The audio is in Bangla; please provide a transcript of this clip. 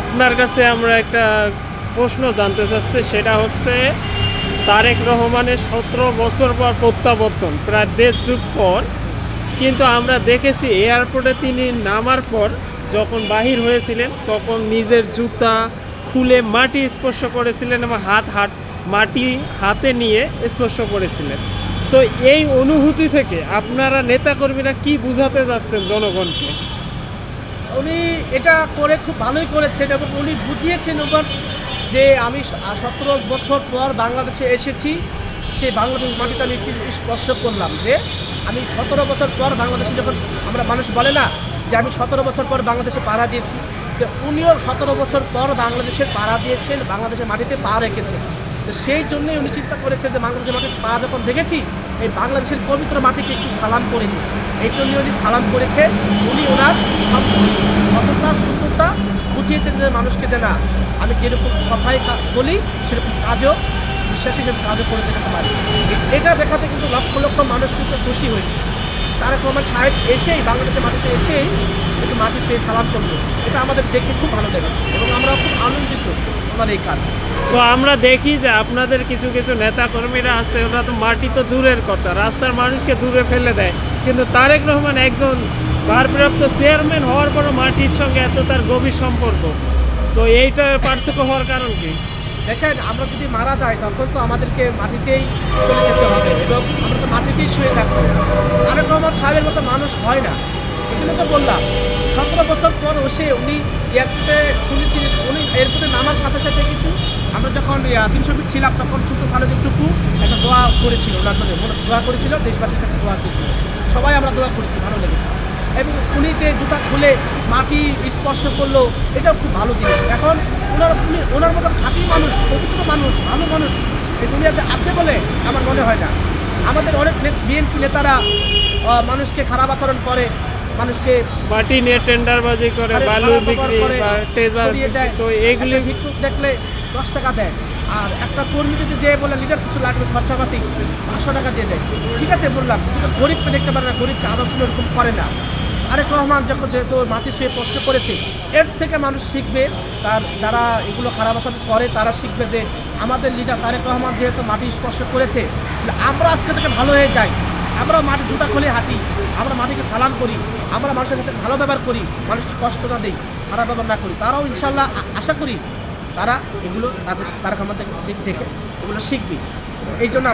আপনার কাছে আমরা একটা প্রশ্ন জানতে চাচ্ছি, সেটা হচ্ছে তারেক রহমানের সতেরো বছর পর প্রত্যাবর্তন, প্রায় দেড় যুগ পর। কিন্তু আমরা দেখেছি এয়ারপোর্টে তিনি নামার পর যখন বাহির হয়েছিলেন, তখন নিজের জুতা খুলে মাটি স্পর্শ করেছিলেন এবং হাত হাত মাটি হাতে নিয়ে স্পর্শ করেছিলেন। তো এই অনুভূতি থেকে আপনারা নেতাকর্মীরা কি বুঝাতে যাচ্ছেন জনগণকে? উনি এটা করে খুব ভালোই করেছেন এবং উনি বুঝিয়েছেন ওবার যে আমি সতেরো বছর পর বাংলাদেশে এসেছি, সেই বাংলাদেশ মাটিটা আমি স্পর্শ করলাম যে আমি সতেরো বছর পর বাংলাদেশে যখন আমরা মানুষ বলে না যে আমি সতেরো বছর পর বাংলাদেশে পাড়া দিয়েছি, তো উনিও সতেরো বছর পর বাংলাদেশের পাড়া দিয়েছেন, বাংলাদেশের মাটিতে পা রেখেছেন। তো সেই জন্যই উনি চিন্তা করেছেন যে বাংলাদেশের মাটিতে পা যখন দেখেছি, এই বাংলাদেশের পবিত্র মাটিকে একটু সালাম করে নিই। এই জন্য উনি সালাম করেছে, উনি ওনার সততা সুন্দরতা বুঝিয়েছেন যে মানুষকে যে না, আমি যেরকম কথাই বলি, সেরকম কাজও, বিশ্বাসী সেরকম কাজও করে দেখাতে পারি। এটা দেখাতে কিন্তু লক্ষ লক্ষ মানুষ কিন্তু খুশি হয়েছে। তারেক রহমান সাহেব এসেই বাংলাদেশের মাটিতে এসেই একটু মাটি ছুঁয়ে সালাম করল। এটা আমাদের দেখে খুব ভালো লেগেছে এবং আমরা খুব আনন্দিত। ওনার এই কাজ? তো আমরা দেখি যে আপনাদের কিছু কিছু নেতা কর্মীরা আছে ওরা তো মাটি তো দূরের কথা রাস্তার মানুষকে দূরে ফেলে দেয়। কিন্তু তারেক রহমান একজন ভারপ্রাপ্ত চেয়ারম্যান হওয়ার পরও মাটির সঙ্গে এত তার গভীর সম্পর্ক। তো এইটা পার্থক্য হওয়ার কারণ কি? দেখেন আমরা যদি মারা যাই তখন তো আমাদেরকে মাটিতেই চলে যেতে হবে এবং আমরা তো মাটিতেই শুয়ে থাকব। তারেক রহমান সাহেবের মতো মানুষ হয় না। জন্য তো বললাম, সতেরো বছর পর এসে উনি এয়ারপোর্টে শুনেছি উনি এয়ারপোর্টে নামার সাথে সাথে কিন্তু আমরা যখন তিনশো ফিট ছিলাম, তখন শুধু খালেদ টুকু একটা দোয়া করেছিল ওনার জন্য দোয়া করেছিল, দেশবাসীর কাছে দোয়া করেছিল সবাই আমরা দোয়া করেছি, ভালো লেগেছে। এবং উনি যে জুতা খুলে মাটি স্পর্শ করল, এটাও খুব ভালো জিনিস। এখন ওনার, উনি, ওনার মতো খাঁটি মানুষ, পবিত্র মানুষ, ভালো মানুষ এই দুনিয়াতে আছে বলে আমার মনে হয় না। আমাদের অনেক বিএনপি নেতারা মানুষকে খারাপ আচরণ করে মানুষকে মাটি নিয়ে টেন্ডারবাজি করে বালু বিক্রি করে, বা টেজার তো এগুলি ভিক্ষুক দেখলে দশ টাকা দেয়। আর একটা কর্মী যদি যে বলে লিডার কিছু লাগবে খরচাপাতি পাঁচশো টাকা দিয়ে দেয় ঠিক আছে বললাম। কিন্তু গরিবকে দেখতে পারে না গরিবকে আদর্শ এরকম করে না। আরেক রহমান যখন যেহেতু মাটি শুয়ে প্রশ্ন করেছে এর থেকে মানুষ শিখবে তার যারা এগুলো খারাপ আচরণ করে তারা শিখবে যে আমাদের লিডার তারেক রহমান যেহেতু মাটি স্পর্শ করেছে আমরা আজকে থেকে ভালো হয়ে যাই। আমরা মাটি জুতা খুলে হাঁটি, আমরা মাটিকে সালাম করি, আমরা মানুষের সাথে ভালো ব্যবহার করি, মানুষকে কষ্ট না দিই, খারাপ ব্যবহার না করি, তারাও ইনশাল্লাহ আশা করি তারা এগুলো তাদের তারা আমাদের দেখে, এগুলো শিখবে। এই জন্য